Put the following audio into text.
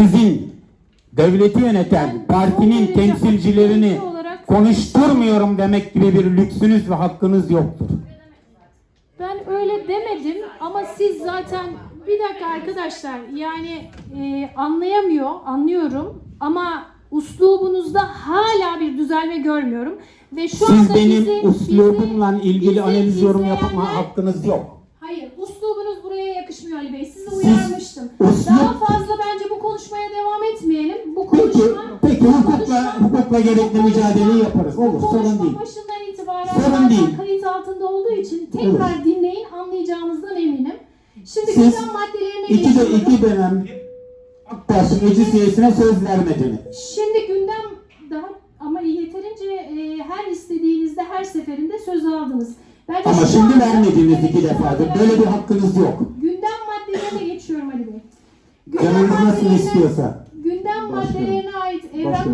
sizin devleti yöneten partinin temsilcilerini konuşturmuyorum demek gibi bir lüksünüz ve hakkınız yoktur. Ben öyle demedim ama siz zaten bir dakika arkadaşlar yani e, anlayamıyor, anlıyorum ama uslubunuzda hala bir düzelme görmüyorum ve şu Siz anda benim bizi- uslubumla bizi- ilgili bizi analiz yorum yapma hakkınız yok. Hayır, uslubunuz buraya yakışmıyor Ali Bey. Sizi Siz- uyarmıştım. uslup- Daha fazla Peki, peki hukukla, hukukla gerekli mücadeleyi yaparız. Olur, sorun değil. başından itibaren Sorun değil. kayıt altında olduğu için tekrar dinleyin anlayacağınızdan eminim. Şimdi Siz gündem maddelerine İki, de, geçiyorum. iki dönem AK Parti meclis üyesine söz vermediniz. Şimdi gündem daha ama yeterince e, her istediğinizde her seferinde söz aldınız. Bence Ama şu şimdi anda- vermediniz Evet, iki şu defadır. anda Böyle bir hakkınız yok. Gündem maddelerine geçiyorum Ali Bey. Gündem Canınız nasıl maddelerine- istiyorsa. Gündem maddelerine Evet evlat.